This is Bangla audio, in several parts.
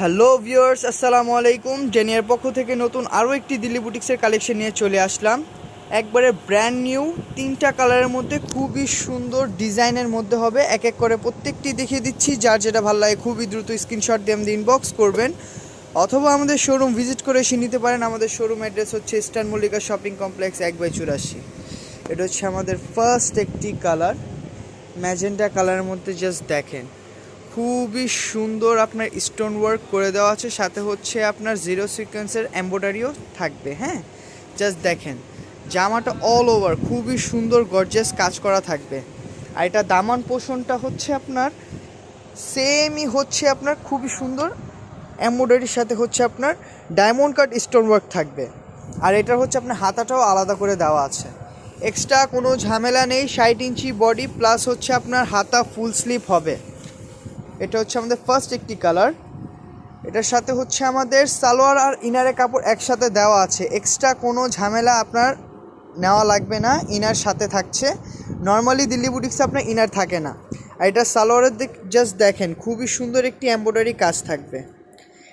হ্যালো ভিউয়ার্স আসসালামু আলাইকুম। জেনিয়ার পক্ষ থেকে নতুন আরও একটি দিল্লি বুটিক্সের কালেকশন নিয়ে চলে আসলাম। একবারে ব্র্যান্ড নিউ তিনটা কালারের মধ্যে খুবই সুন্দর ডিজাইনের মধ্যে হবে। এক এক করে প্রত্যেকটি দেখিয়ে দিচ্ছি। যার যেটা ভালো লাগে খুবই দ্রুত স্ক্রিনশট দিয়ে আমাদের ইনবক্স করবেন। অথবা আমাদের শোরুম ভিজিট করে এসে নিতে পারেন। আমাদের শোরুম অ্যাড্রেস হচ্ছে ইস্টার্ন মল্লিকা শপিং কমপ্লেক্স এক বাই চুরাশি। এটা হচ্ছে আমাদের ফার্স্ট একটি কালার ম্যাজেন্টা কালারের মধ্যে জাস্ট দেখেন। খুবই সুন্দর আপনার স্টোন ওয়ার্ক করে দেওয়া আছে। সাথে হচ্ছে আপনার জিরো সিকোয়েন্সের এম্ব্রয়ডারিও থাকবে হ্যাঁ? জাস্ট দেখেন, জামাটা অল ওভার খুবই সুন্দর গর্জিয়াস কাজ করা থাকবে। আর এটা দামান পোষণটা হচ্ছে আপনার সেমই হচ্ছে আপনার খুবই সুন্দর এম্ব্রয়ডারির সাথে হচ্ছে আপনার ডায়মন্ড কাট স্টোন ওয়ার্ক থাকবে। আর এটা হচ্ছে আপনার হাতাটাও আলাদা করে দেওয়া আছে। এক্সট্রা কোনো ঝামেলা নেই, ষাট ইঞ্চি বডি প্লাস হচ্ছে আপনার হাতা ফুল স্লিপ হবে। এটা হচ্ছে আমাদের ফার্স্ট একটি কালার এটার সাথে হচ্ছে আমাদের সালোয়ার আর ইনারের কাপড় একসাথে দেওয়া আছে। এক্সট্রা কোনো ঝামেলা আপনার নেওয়া লাগবে না ইনার সাথে থাকছে। নর্মালি দিল্লি বুটিক্সে আপনার ইনার থাকে না। আর এটা সালোয়ারের দিক জাস্ট দেখেন, খুবই সুন্দর একটি এমব্রয়ডারি কাজ থাকবে।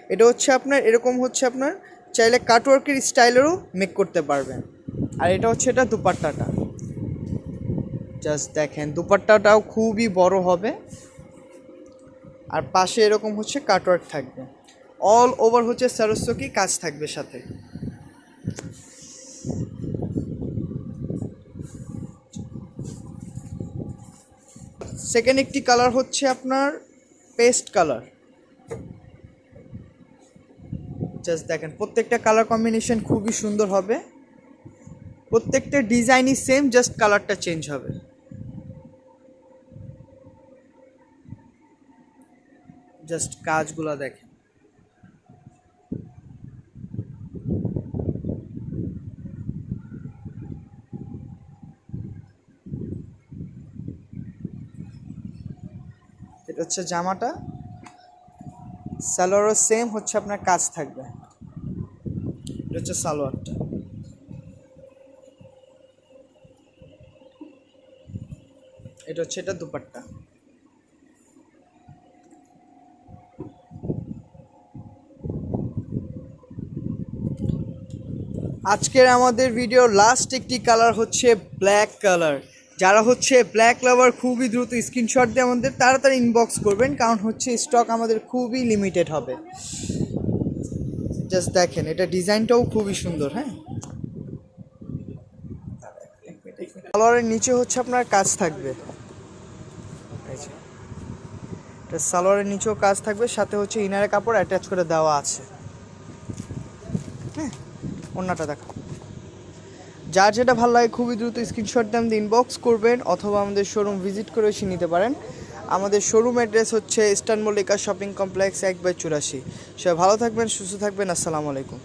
এটা হচ্ছে আপনার, এরকম হচ্ছে আপনার, চাইলে কাটওয়ার্কের স্টাইলেরও মেক করতে পারবেন। আর এটা হচ্ছে এটা দুপাট্টাটা। জাস্ট দেখেন, দুপাট্টাটাও খুবই বড় হবে। আর পাশে এরকম হচ্ছে কাটওয়ার্ক থাকবে। অল ওভার হচ্ছে সারস্বতী কাজ থাকবে সাথে। সেকেন্ড একটি কালার হচ্ছে আপনার পেস্ট কালার জাস্ট দেখেন, প্রত্যেকটা কালার কম্বিনেশন খুবই সুন্দর হবে। প্রত্যেকটা ডিজাইনই সেম জাস্ট কালারটা চেঞ্জ হবে। জাস্ট কাজগুলো দেখেন। এটা হচ্ছে জামাটা। সালোয়ারও সেম হচ্ছে, আপনার কাজ থাকবে। এটা হচ্ছে সালোয়ারটা। এটা হচ্ছে, এটা দুপাট্টা। আজকের আমাদের ভিডিও লাস্ট একটি কালার হচ্ছে ব্ল্যাক কালার যারা হচ্ছে ব্ল্যাক লাভার খুবই দ্রুত স্ক্রিনশট দিয়ে আমাদের তাড়াতাড়ি ইনবক্স করবেন, কারণ হচ্ছে স্টক আমাদের খুবই লিমিটেড হবে। জাস্ট দেখেন, এটা ডিজাইনটাও খুবই সুন্দর হ্যাঁ? সালোয়ারের নিচে হচ্ছে আপনার কাজ থাকবে। সালোয়ারের নিচেও কাজ থাকবে, সাথে হচ্ছে ইনারের কাপড় অ্যাটাচ করে দেওয়া আছে। হ্যাঁ? অন্যটা দেখা যার যেটা ভালো লাগে খুবই দ্রুত স্ক্রিনশট দিয়ে আমাদের ইনবক্স করবেন অথবা আমাদের শোরুম ভিজিট করে এসে নিতে পারেন। আমাদের শোরুম অ্যাড্রেস হচ্ছে ইস্টার্ন মল্লিকা শপিং কমপ্লেক্স এক বাই চুরাশি। সবাই ভালো থাকবেন, সুস্থ থাকবেন, আসসালামু আলাইকুম।